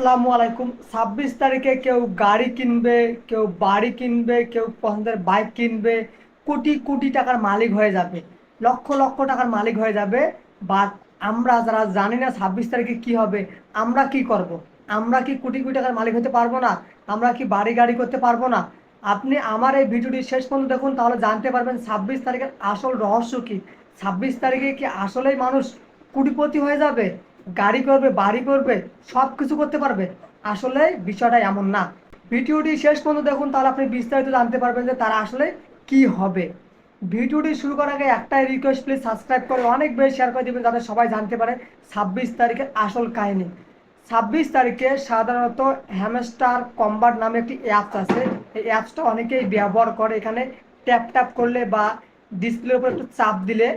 আসসালামু আলাইকুম। ছাব্বিশ তারিখে কেউ গাড়ি কিনবে, কেউ বাড়ি কিনবে, কেউ পছন্দের বাইক কিনবে, কোটি কোটি টাকার মালিক হয়ে যাবে, লক্ষ লক্ষ টাকার মালিক হয়ে যাবে। বাট আমরা যারা জানি না ছাব্বিশ তারিখে কি হবে, আমরা কি করব। আমরা কি কোটি কোটি টাকার মালিক হতে পারব না? আমরা কি বাড়ি গাড়ি করতে পারব না? আপনি আমার এই ভিডিওটি শেষ পর্যন্ত দেখুন, তাহলে জানতে পারবেন ছাব্বিশ তারিখের আসল রহস্য কি। ছাব্বিশ তারিখে কি আসলেই মানুষ কোটিপতি হয়ে যাবে? গাড়ি করবে, বাড়ি করবে সব কিছু করতে পারবে। আসলে বিষয়টা এমন না। ভিডিওটি শেষ পর্যন্ত দেখুন, তাহলে আপনি বিস্তারিত জানতে পারবেন যে তারা আসলে কি হবে। ভিডিওটি শুরু করার আগে একটাই রিকোয়েস্ট প্লিজ সাবস্ক্রাইব করে অনেক বেশি শেয়ার করে দেবেন যাতে সবাই জানতে পারে ছাব্বিশ তারিখের আসল কাহিনী। ছাব্বিশ তারিখে সাধারণত হ্যামস্টার কম্বাট নামে একটি অ্যাপস আছে। এই অ্যাপসটা অনেকেই ব্যবহার করে। এখানে ট্যাপ ট্যাপ করলে বা ডিসপ্লের উপর একটু চাপ দিলে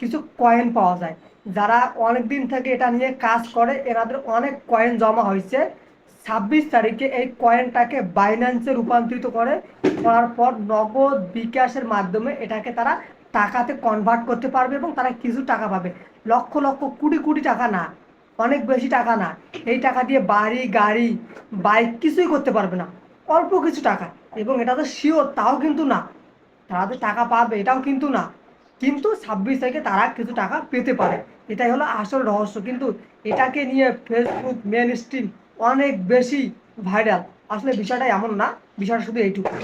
কিছু কয়েন পাওয়া যায়। যারা অনেক দিন থেকে এটা নিয়ে কাজ করে, এনাদের অনেক কয়েন জমা হয়েছে। ছাব্বিশ তারিখে এই কয়েনটাকে বাইন্যান্সে রূপান্তরিত করে, করার পর নগদ বিকাশের মাধ্যমে এটাকে তারা টাকাতে কনভার্ট করতে পারবে এবং তারা কিছু টাকা পাবে। লক্ষ লক্ষ কোটি কোটি টাকা না, অনেক বেশি টাকা না। এই টাকা দিয়ে বাড়ি, গাড়ি বাইক কিছুই করতে পারবে না। অল্প কিছু টাকা। এবং এটা তো শিওর তাও কিন্তু না। তারা তো টাকা পাবে, এটাও কিন্তু না। কিন্তু ছাব্বিশ তারিখে তারা কিছু টাকা পেতে পারে। এটাই হলো আসল রহস্য। কিন্তু এটাকে নিয়ে ফেসবুক মেন স্ট্রিম অনেক বেশি ভাইরাল আসলে বিষয়টা এমন না, বিষয়টা শুধু এইটুকু।